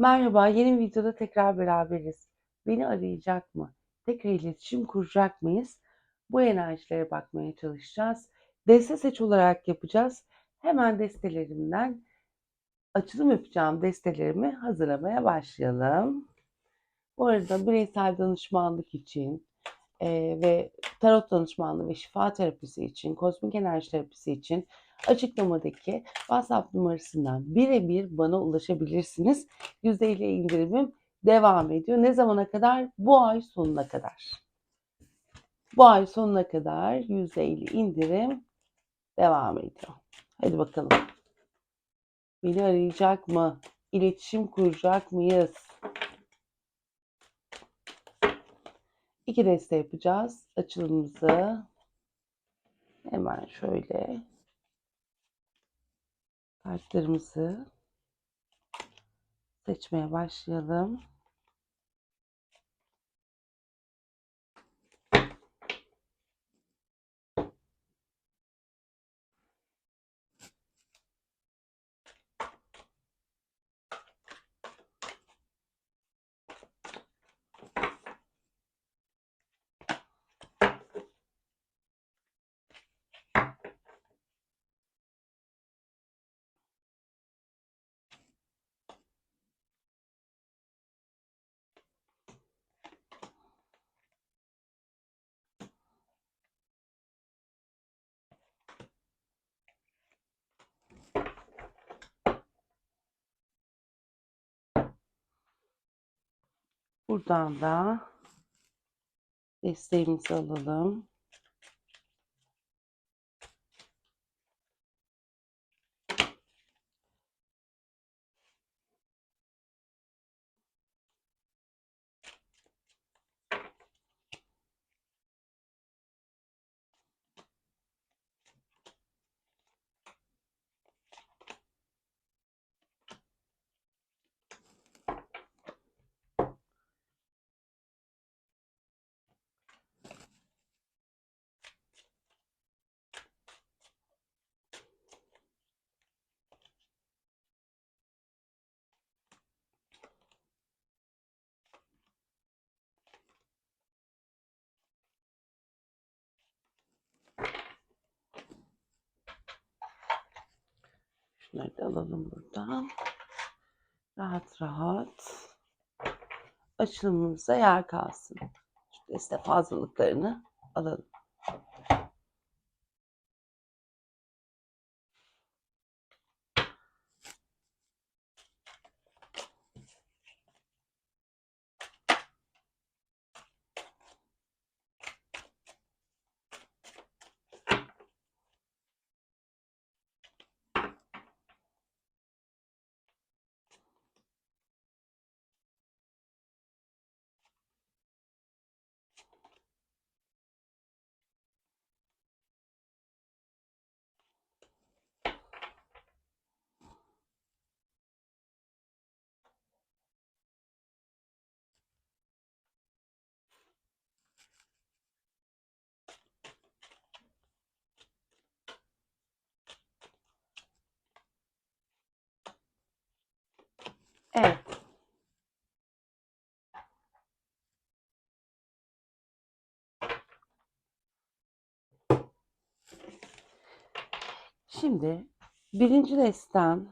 Merhaba, yeni videoda tekrar beraberiz. Beni arayacak mı? Tekrar iletişim kuracak mıyız? Bu enerjilere bakmaya çalışacağız. Deste seç olarak yapacağız. Hemen destelerimden açılım yapacağım destelerimi hazırlamaya başlayalım. Bu arada bireysel danışmanlık için e, ve tarot danışmanlığı ve şifa terapisi için, kozmik enerji terapisi için açıklamadaki WhatsApp numarasından birebir bana ulaşabilirsiniz. %50 indirimim devam ediyor. Ne zamana kadar? Bu ay sonuna kadar. Bu ay sonuna kadar %50 indirim devam ediyor. Hadi bakalım. Beni arayacak mı? İletişim kuracak mıyız? İki deste yapacağız açılımımızı. Hemen şöyle kartlarımızı seçmeye başlayalım. Buradan da desteğimizi alalım. Şunları da alalım buradan. Rahat rahat açılımımıza yer kalsın. Şu deste fazlalıklarını alalım. Evet. Şimdi birinci destem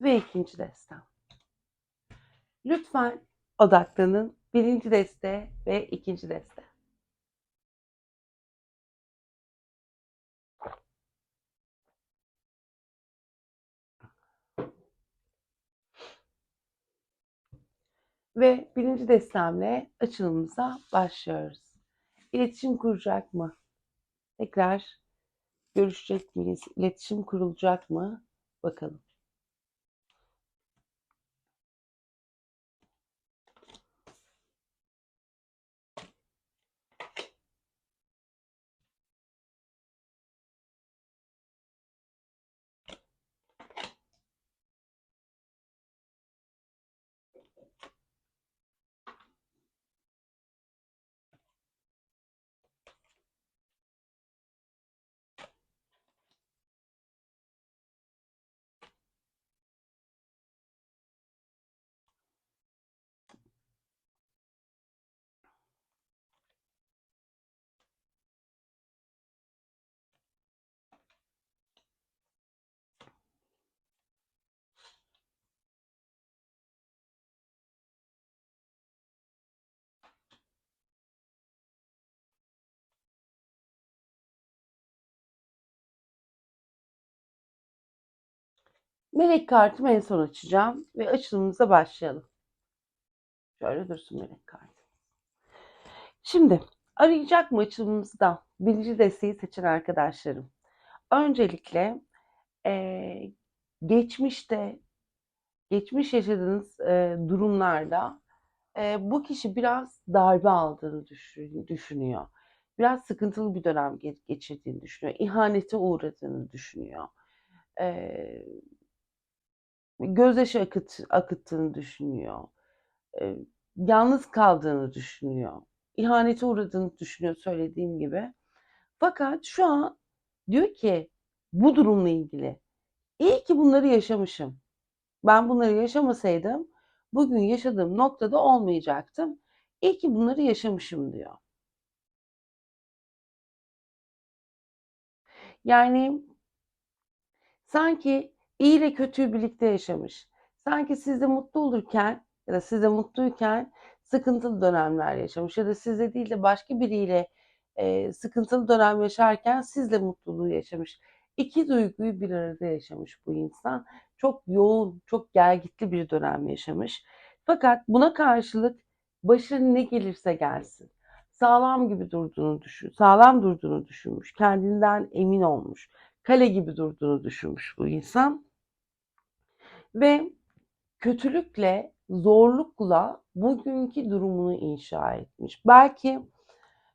ve ikinci destem. Lütfen odaklanın. Birinci deste ve ikinci deste. Ve birinci destemle açılımımıza başlıyoruz. İletişim kuracak mı? Tekrar görüşecek miyiz? İletişim kurulacak mı? Bakalım. Melek kartımı en son açacağım ve açılımımıza başlayalım. Şöyle dursun melek kartı. Şimdi arayacak mı açılımımızda birinci desteği seçen arkadaşlarım? Öncelikle e, geçmişte geçmiş yaşadığınız e, durumlarda e, bu kişi biraz darbe aldığını düşün, düşünüyor. Biraz sıkıntılı bir dönem geçirdiğini düşünüyor. İhanete uğradığını düşünüyor. E, gözyaşı akıt, akıttığını düşünüyor. E, yalnız kaldığını düşünüyor. İhanete uğradığını düşünüyor söylediğim gibi. Fakat şu an diyor ki bu durumla ilgili iyi ki bunları yaşamışım. Ben bunları yaşamasaydım bugün yaşadığım noktada olmayacaktım. İyi ki bunları yaşamışım diyor. Yani sanki iyi ile kötüyü birlikte yaşamış. Sanki siz de mutlu olurken ya da siz de mutluyken sıkıntılı dönemler yaşamış ya da sizde değil de başka biriyle e, sıkıntılı dönem yaşarken sizle mutluluğu yaşamış. İki duyguyu bir arada yaşamış bu insan. Çok yoğun, çok gergitli bir dönem yaşamış. Fakat buna karşılık başına ne gelirse gelsin. Sağlam gibi durduğunu düşün, sağlam durduğunu düşünmüş, kendinden emin olmuş, kale gibi durduğunu düşünmüş bu insan. Ve kötülükle, zorlukla bugünkü durumunu inşa etmiş. Belki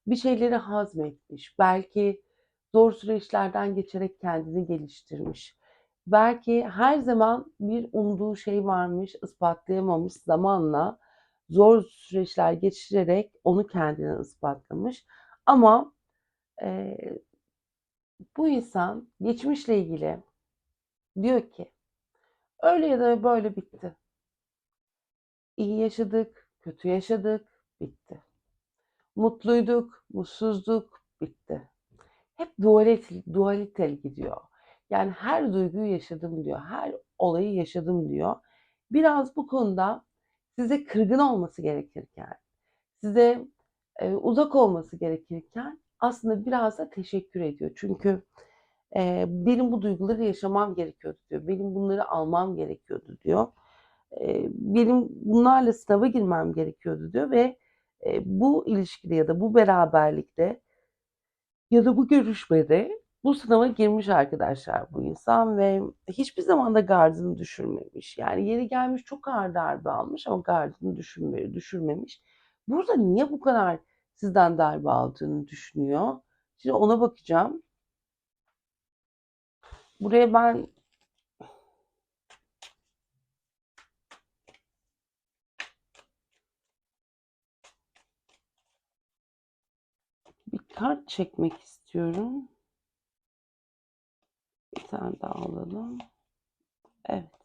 bir şeyleri hazmetmiş, belki zor süreçlerden geçerek kendini geliştirmiş. Belki her zaman bir umduğu şey varmış, ispatlayamamış zamanla zor süreçler geçirerek onu kendine ispatlamış. Ama e, bu insan geçmişle ilgili diyor ki öyle ya da böyle bitti. İyi yaşadık, kötü yaşadık, bitti. Mutluyduk, mutsuzduk, bitti. Hep dualitel, dualitel gidiyor. Yani her duyguyu yaşadım diyor. Her olayı yaşadım diyor. Biraz bu konuda size kırgın olması gerekirken, size e, uzak olması gerekirken aslında biraz da teşekkür ediyor. Çünkü e, benim bu duyguları yaşamam gerekiyordu diyor. Benim bunları almam gerekiyordu diyor. E, benim bunlarla sınava girmem gerekiyordu diyor ve e, bu ilişkide ya da bu beraberlikte ya da bu görüşmede bu sınava girmiş arkadaşlar bu insan ve hiçbir zaman da gardını düşürmemiş. Yani yeri gelmiş çok ağır darbe almış ama gardını düşürme, düşürmemiş. Burada niye bu kadar sizden darbe aldığını düşünüyor? Şimdi ona bakacağım. Buraya ben bir kart çekmek istiyorum. Bir tane daha alalım. Evet.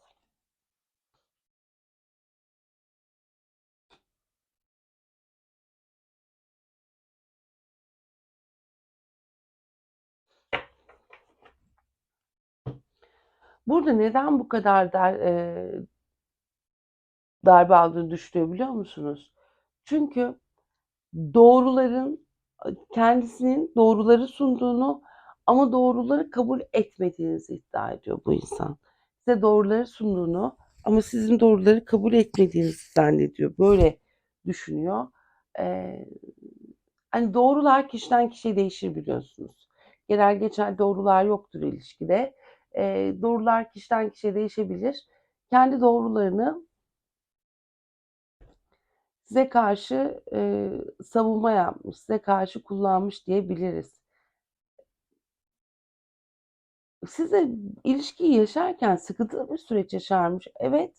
Burada neden bu kadar dar, e, darbe aldığını düşünüyor biliyor musunuz? Çünkü doğruların kendisinin doğruları sunduğunu ama doğruları kabul etmediğinizi iddia ediyor bu insan. Size doğruları sunduğunu ama sizin doğruları kabul etmediğinizi zannediyor. Böyle düşünüyor. Ee, hani doğrular kişiden kişiye değişir biliyorsunuz. Genel geçer doğrular yoktur ilişkide. Ee, doğrular kişiden kişiye değişebilir. Kendi doğrularını size karşı e, savunma yapmış, size karşı kullanmış diyebiliriz. Size ilişkiyi yaşarken sıkıntılı bir süreç yaşarmış. Evet.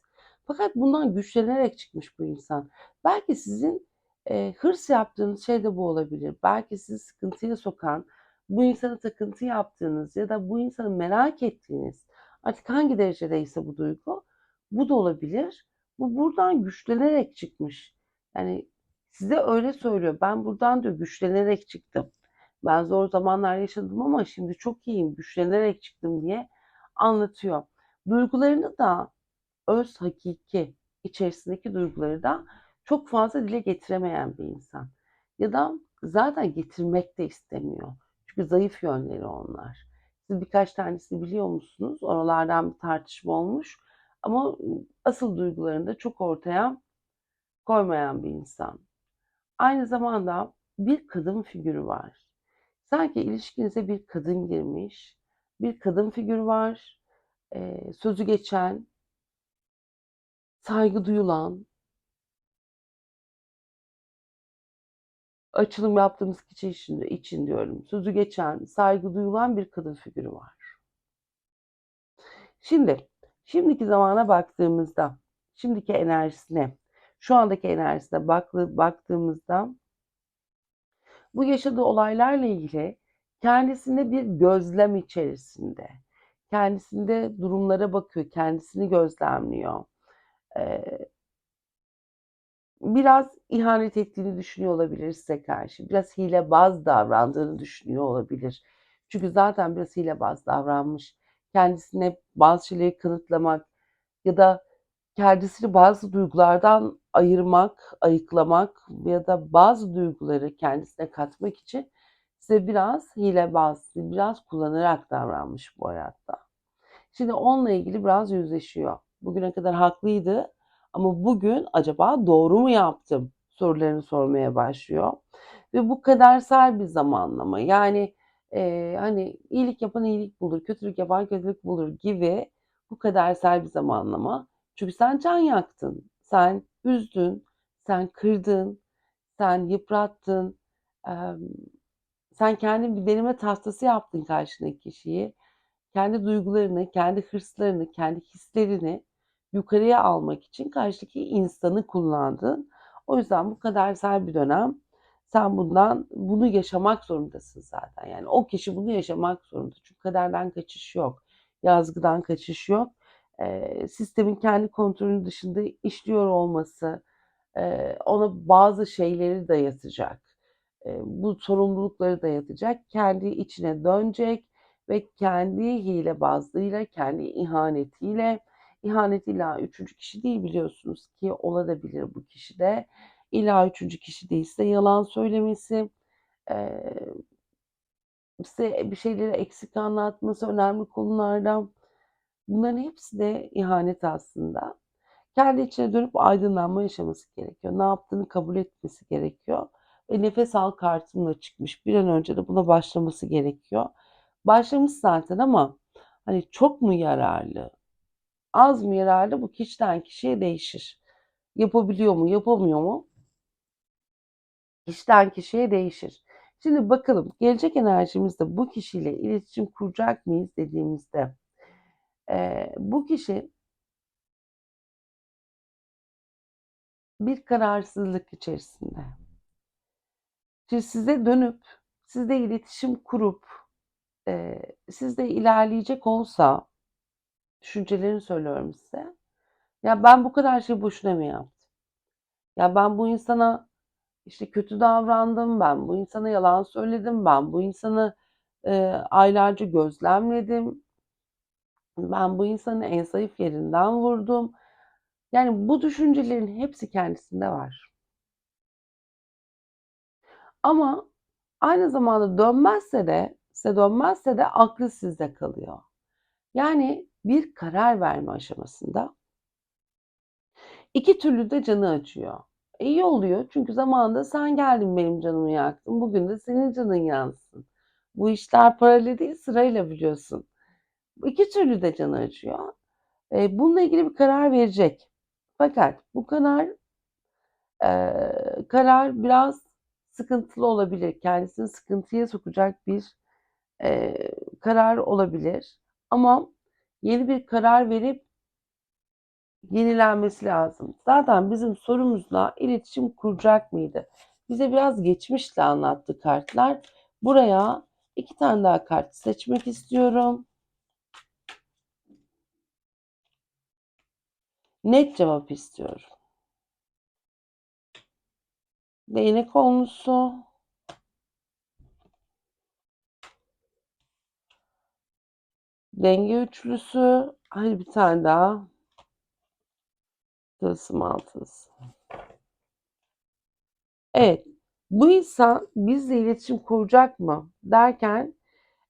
Fakat bundan güçlenerek çıkmış bu insan. Belki sizin e, hırs yaptığınız şey de bu olabilir. Belki sizi sıkıntıya sokan, bu insana takıntı yaptığınız ya da bu insanı merak ettiğiniz artık hangi derecedeyse bu duygu bu da olabilir. Bu buradan güçlenerek çıkmış. Yani size öyle söylüyor. Ben buradan diyor güçlenerek çıktım. Ben zor zamanlar yaşadım ama şimdi çok iyiyim, güçlenerek çıktım diye anlatıyor. Duygularını da öz hakiki içerisindeki duyguları da çok fazla dile getiremeyen bir insan. Ya da zaten getirmek de istemiyor. Çünkü zayıf yönleri onlar. Siz birkaç tanesini biliyor musunuz? Oralardan bir tartışma olmuş. Ama asıl duygularını da çok ortaya koymayan bir insan. Aynı zamanda bir kadın figürü var. Sanki ilişkinize bir kadın girmiş. Bir kadın figürü var. Ee, sözü geçen, saygı duyulan, açılım yaptığımız kişi için, için diyorum. Sözü geçen, saygı duyulan bir kadın figürü var. Şimdi, şimdiki zamana baktığımızda, şimdiki enerjisine, şu andaki enerjisine baktığımızda bu yaşadığı olaylarla ilgili kendisinde bir gözlem içerisinde. Kendisinde durumlara bakıyor, kendisini gözlemliyor. Ee, biraz ihanet ettiğini düşünüyor olabilir size karşı. Biraz hilebaz davrandığını düşünüyor olabilir. Çünkü zaten biraz hilebaz davranmış. Kendisine bazı şeyleri kanıtlamak ya da kendisini bazı duygulardan ayırmak, ayıklamak ya da bazı duyguları kendisine katmak için size biraz hilebaz, biraz kullanarak davranmış bu hayatta. Şimdi onunla ilgili biraz yüzleşiyor. Bugüne kadar haklıydı ama bugün acaba doğru mu yaptım sorularını sormaya başlıyor. Ve bu kadersel bir zamanlama. Yani e, hani iyilik yapan iyilik bulur, kötülük yapan kötülük bulur gibi bu kadersel bir zamanlama. Çünkü sen can yaktın, sen üzdün, sen kırdın, sen yıprattın, sen kendin bir deneme tahtası yaptın karşındaki kişiyi. Kendi duygularını, kendi hırslarını, kendi hislerini yukarıya almak için karşıdaki insanı kullandın. O yüzden bu kadersel bir dönem sen bundan bunu yaşamak zorundasın zaten. Yani o kişi bunu yaşamak zorunda. Çünkü kaderden kaçış yok. Yazgıdan kaçış yok. E, sistemin kendi kontrolü dışında işliyor olması e, ona bazı şeyleri dayatacak. E, bu sorumlulukları dayatacak. Kendi içine dönecek ve kendi hilebazlığıyla, kendi ihanetiyle İhanet illa üçüncü kişi değil biliyorsunuz ki olabilir bu kişi de. İlla üçüncü kişi değilse yalan söylemesi, size bir şeyleri eksik anlatması önemli konularda. Bunların hepsi de ihanet aslında. Kendi içine dönüp aydınlanma yaşaması gerekiyor. Ne yaptığını kabul etmesi gerekiyor. Ve nefes al kartımla çıkmış. Bir an önce de buna başlaması gerekiyor. Başlamış zaten ama hani çok mu yararlı? Az mı yararlı bu kişiden kişiye değişir. Yapabiliyor mu, yapamıyor mu? Kişiden kişiye değişir. Şimdi bakalım gelecek enerjimizde bu kişiyle iletişim kuracak mıyız dediğimizde e, bu kişi bir kararsızlık içerisinde. Şimdi size dönüp sizle iletişim kurup e, sizle ilerleyecek olsa düşüncelerini söylüyorum size. Ya ben bu kadar şey boşuna mı yaptım? Ya ben bu insana işte kötü davrandım, ben bu insana yalan söyledim, ben bu insanı e, aylarca gözlemledim, ben bu insanın en zayıf yerinden vurdum. Yani bu düşüncelerin hepsi kendisinde var. Ama aynı zamanda dönmezse de, size dönmezse de aklı sizde kalıyor. Yani bir karar verme aşamasında iki türlü de canı acıyor. E iyi oluyor çünkü zamanında sen geldin benim canımı yaktın. Bugün de senin canın yansın. Bu işler paralel değil sırayla biliyorsun. İki türlü de canı acıyor. E, bununla ilgili bir karar verecek. Fakat bu karar e, karar biraz sıkıntılı olabilir. Kendisini sıkıntıya sokacak bir e, karar olabilir. Ama yeni bir karar verip yenilenmesi lazım. Zaten bizim sorumuzla iletişim kuracak mıydı? Bize biraz geçmişle anlattı kartlar. Buraya iki tane daha kart seçmek istiyorum. Net cevap istiyorum. Değnek olmuşsu. Denge üçlüsü. Hadi bir tane daha. Tılsım altısı. Evet. Bu insan bizle iletişim kuracak mı derken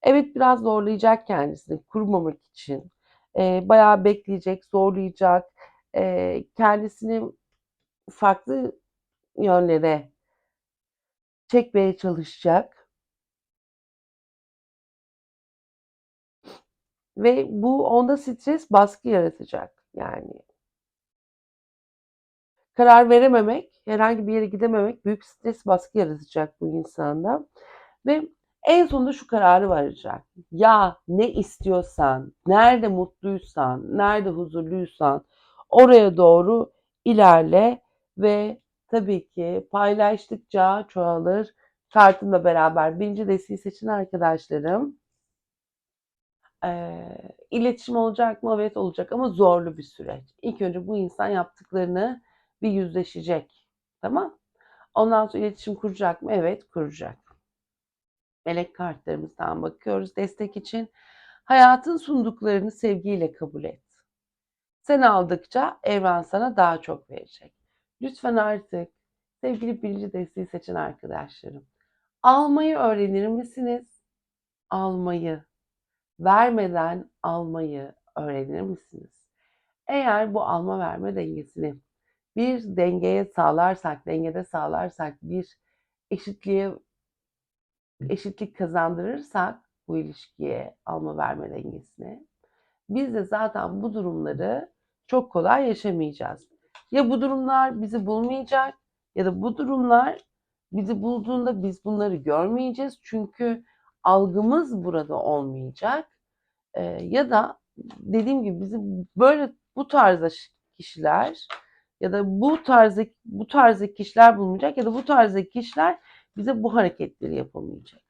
Evet biraz zorlayacak kendisini kurmamak için. Eee, bayağı bekleyecek, zorlayacak, eee, kendisini farklı yönlere çekmeye çalışacak. Ve bu onda stres, baskı yaratacak yani. Karar verememek, herhangi bir yere gidememek büyük stres, baskı yaratacak bu insanda ve en sonunda şu kararı varacak. Ya ne istiyorsan, nerede mutluysan, nerede huzurluysan oraya doğru ilerle ve tabii ki paylaştıkça çoğalır. Kartımla beraber birinci desteği seçin arkadaşlarım. Eee, iletişim olacak mı? Evet olacak ama zorlu bir süreç. İlk önce bu insan yaptıklarını bir yüzleşecek. Tamam? Ondan sonra iletişim kuracak mı? Evet kuracak. Melek kartlarımızdan bakıyoruz destek için. Hayatın sunduklarını sevgiyle kabul et. Sen aldıkça evren sana daha çok verecek. Lütfen artık sevgili birinci desteği seçen arkadaşlarım. Almayı öğrenir misiniz? Almayı. Vermeden almayı öğrenir misiniz? Eğer bu alma verme dengesini bir dengeye sağlarsak, dengede sağlarsak, bir eşitliğe eşitlik kazandırırsak bu ilişkiye alma verme dengesine biz de zaten bu durumları çok kolay yaşamayacağız. Ya bu durumlar bizi bulmayacak ya da bu durumlar bizi bulduğunda biz bunları görmeyeceğiz. Çünkü algımız burada olmayacak. Ee, ya da dediğim gibi bizi böyle bu tarzda kişiler ya da bu tarzda bu tarzda kişiler bulunacak ya da bu tarzda kişiler bize bu hareketleri yapamayacak.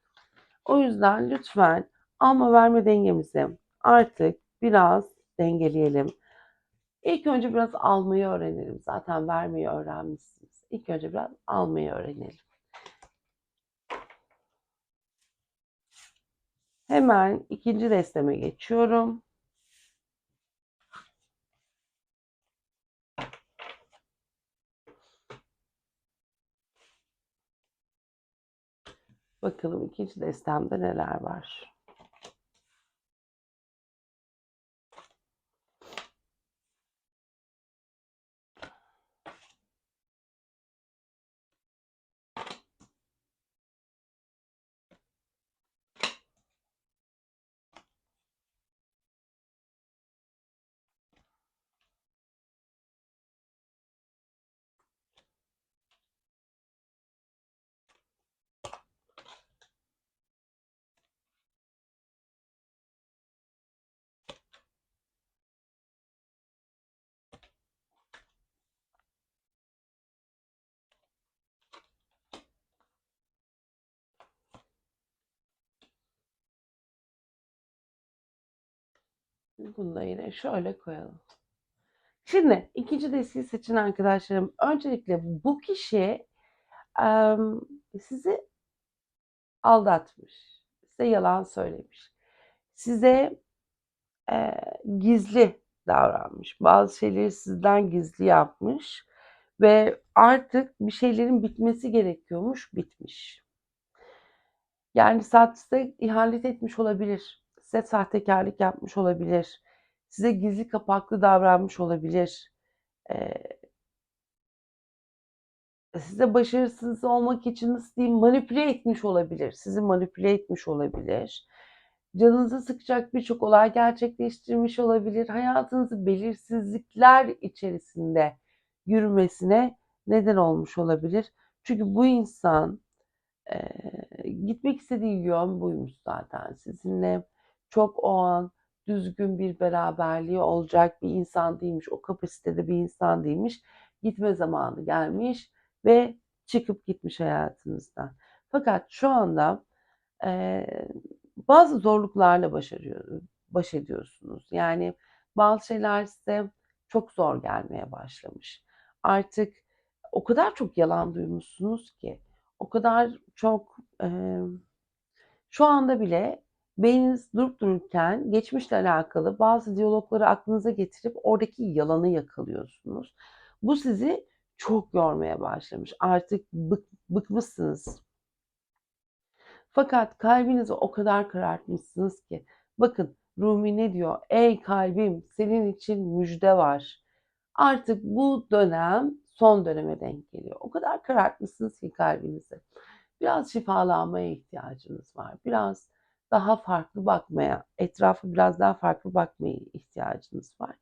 O yüzden lütfen alma verme dengemizi artık biraz dengeleyelim. İlk önce biraz almayı öğrenelim. Zaten vermeyi öğrenmişsiniz. İlk önce biraz almayı öğrenelim. Hemen ikinci desteme geçiyorum. Bakalım ikinci destemde neler var. Bunu da yine şöyle koyalım. Şimdi ikinci desteği seçen arkadaşlarım öncelikle bu kişi sizi aldatmış, size yalan söylemiş, size e, gizli davranmış, bazı şeyleri sizden gizli yapmış ve artık bir şeylerin bitmesi gerekiyormuş, bitmiş. Yani size ihanet etmiş olabilir, size sahtekarlık yapmış olabilir, size gizli kapaklı davranmış olabilir. Ee, size başarısız olmak için nasıl diyeyim manipüle etmiş olabilir. Sizi manipüle etmiş olabilir. Canınızı sıkacak birçok olay gerçekleştirmiş olabilir. Hayatınızı belirsizlikler içerisinde yürümesine neden olmuş olabilir. Çünkü bu insan e, gitmek istediği yön buymuş zaten. Sizinle çok o an düzgün bir beraberliği olacak bir insan değilmiş. O kapasitede bir insan değilmiş. Gitme zamanı gelmiş ve çıkıp gitmiş hayatınızdan. Fakat şu anda e, bazı zorluklarla başarıyor, baş ediyorsunuz. Yani bazı şeyler size çok zor gelmeye başlamış. Artık o kadar çok yalan duymuşsunuz ki, o kadar çok e, şu anda bile beyniniz durup dururken geçmişle alakalı bazı diyalogları aklınıza getirip oradaki yalanı yakalıyorsunuz. Bu sizi çok yormaya başlamış. Artık bık, bıkmışsınız. Fakat kalbinizi o kadar karartmışsınız ki. Bakın Rumi ne diyor? Ey kalbim senin için müjde var. Artık bu dönem son döneme denk geliyor. O kadar karartmışsınız ki kalbinizi. Biraz şifalanmaya ihtiyacınız var. Biraz daha farklı bakmaya, etrafa biraz daha farklı bakmaya ihtiyacınız var.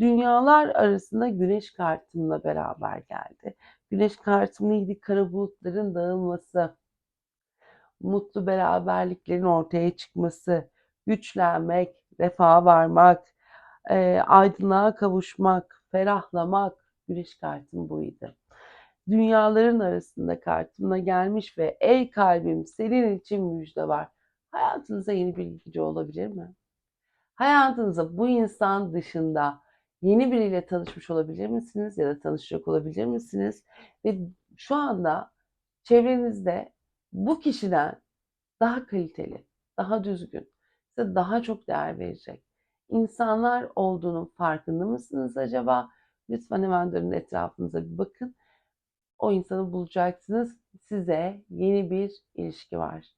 Dünyalar arasında güneş kartımla beraber geldi. Güneş kartım neydi? Kara bulutların dağılması, mutlu beraberliklerin ortaya çıkması, güçlenmek, refaha varmak, e, aydınlığa kavuşmak, ferahlamak. Güneş kartım buydu. Dünyaların arasında kartımla gelmiş ve ey kalbim senin için müjde var. Hayatınıza yeni bir ilgici olabilir mi? Hayatınıza bu insan dışında yeni biriyle tanışmış olabilir misiniz ya da tanışacak olabilir misiniz? Ve şu anda çevrenizde bu kişiden daha kaliteli, daha düzgün, size daha çok değer verecek insanlar olduğunun farkında mısınız acaba? Lütfen hemen dönün etrafınıza bir bakın. O insanı bulacaksınız. Size yeni bir ilişki var.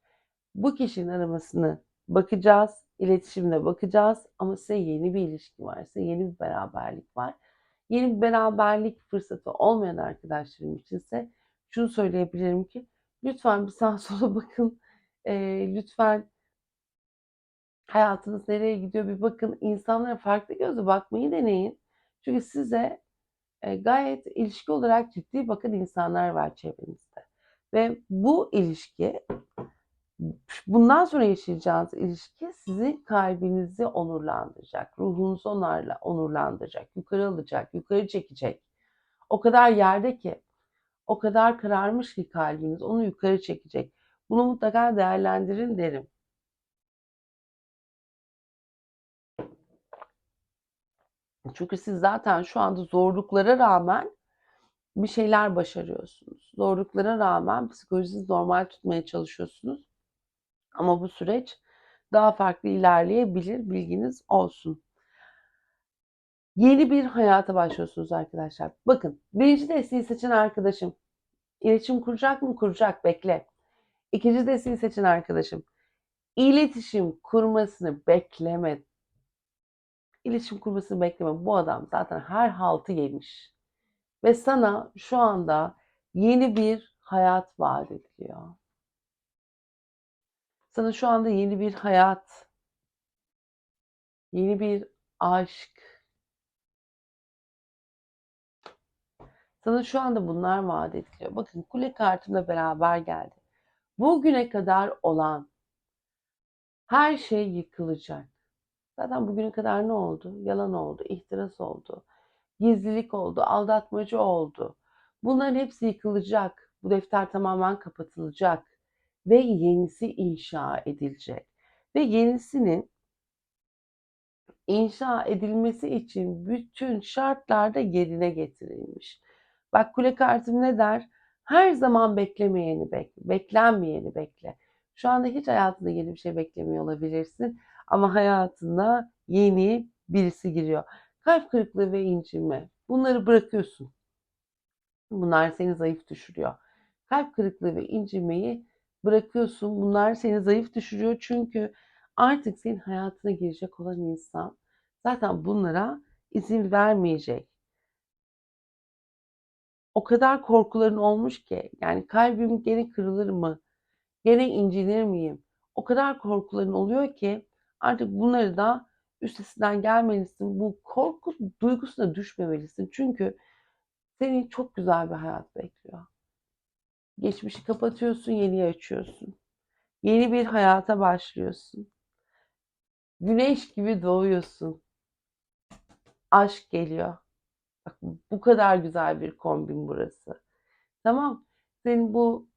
Bu kişinin aramasını bakacağız, iletişimine bakacağız ama size yeni bir ilişki var, size yeni bir beraberlik var. Yeni bir beraberlik fırsatı olmayan arkadaşlarım içinse şunu söyleyebilirim ki lütfen bir sağa sola bakın. E, lütfen hayatınız nereye gidiyor bir bakın. İnsanlara farklı gözle bakmayı deneyin. Çünkü size e, gayet ilişki olarak ciddi bakın insanlar var çevrenizde. Ve bu ilişki bundan sonra yaşayacağınız ilişki sizin kalbinizi onurlandıracak, ruhunuzu onarla, onurlandıracak, yukarı alacak, yukarı çekecek. O kadar yerde ki, o kadar kararmış ki kalbiniz onu yukarı çekecek. Bunu mutlaka değerlendirin derim. Çünkü siz zaten şu anda zorluklara rağmen bir şeyler başarıyorsunuz. Zorluklara rağmen psikolojinizi normal tutmaya çalışıyorsunuz. Ama bu süreç daha farklı ilerleyebilir. Bilginiz olsun. Yeni bir hayata başlıyorsunuz arkadaşlar. Bakın birinci desteği seçen arkadaşım iletişim kuracak mı? Kuracak. Bekle. İkinci desteği seçen arkadaşım iletişim kurmasını bekleme. İletişim kurmasını bekleme. Bu adam zaten her haltı yemiş. Ve sana şu anda yeni bir hayat vaat ediliyor. Sana şu anda yeni bir hayat, yeni bir aşk. Sana şu anda bunlar vaat ediliyor. Bakın kule kartımla beraber geldi. Bugüne kadar olan her şey yıkılacak. Zaten bugüne kadar ne oldu? Yalan oldu, ihtiras oldu, gizlilik oldu, aldatmacı oldu. Bunların hepsi yıkılacak. Bu defter tamamen kapatılacak ve yenisi inşa edilecek. Ve yenisinin inşa edilmesi için bütün şartlar da yerine getirilmiş. Bak kule kartım ne der? Her zaman beklemeyeni bekle, beklenmeyeni bekle. Şu anda hiç hayatında yeni bir şey beklemiyor olabilirsin ama hayatına yeni birisi giriyor. Kalp kırıklığı ve incinme. Bunları bırakıyorsun. Bunlar seni zayıf düşürüyor. Kalp kırıklığı ve incinmeyi bırakıyorsun. Bunlar seni zayıf düşürüyor çünkü artık senin hayatına girecek olan insan zaten bunlara izin vermeyecek. O kadar korkuların olmuş ki yani kalbim gene kırılır mı? Gene incinir miyim? O kadar korkuların oluyor ki artık bunları da üstesinden gelmelisin. Bu korku duygusuna düşmemelisin. Çünkü seni çok güzel bir hayat bekliyor. Geçmişi kapatıyorsun, yeniyi açıyorsun. Yeni bir hayata başlıyorsun. Güneş gibi doğuyorsun. Aşk geliyor. Bak bu kadar güzel bir kombin burası. Tamam. Senin bu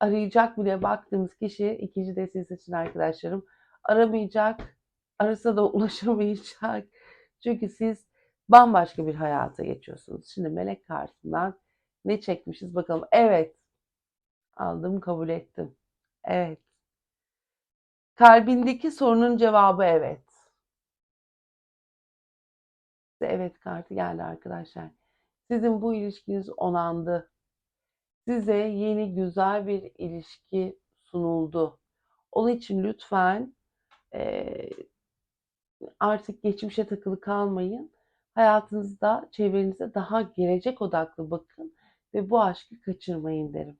arayacak bile baktığımız kişi ikinci desteği seçin arkadaşlarım. Aramayacak, arasa da ulaşamayacak. Çünkü siz bambaşka bir hayata geçiyorsunuz. Şimdi melek kartından ne çekmişiz bakalım. Evet. Aldım, kabul ettim. Evet. Kalbindeki sorunun cevabı evet. Evet kartı geldi arkadaşlar. Sizin bu ilişkiniz onandı. Size yeni güzel bir ilişki sunuldu. Onun için lütfen eee, artık geçmişe takılı kalmayın. Hayatınızda, çevrenize daha gelecek odaklı bakın ve bu aşkı kaçırmayın derim.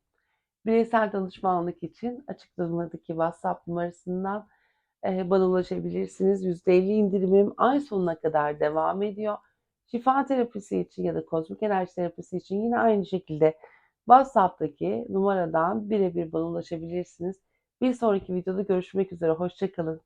Bireysel danışmanlık için açıklamadaki WhatsApp numarasından bana ulaşabilirsiniz. %50 indirimim ay sonuna kadar devam ediyor. Şifa terapisi için ya da kozmik enerji terapisi için yine aynı şekilde WhatsApp'taki numaradan birebir bana ulaşabilirsiniz. Bir sonraki videoda görüşmek üzere. Hoşça kalın.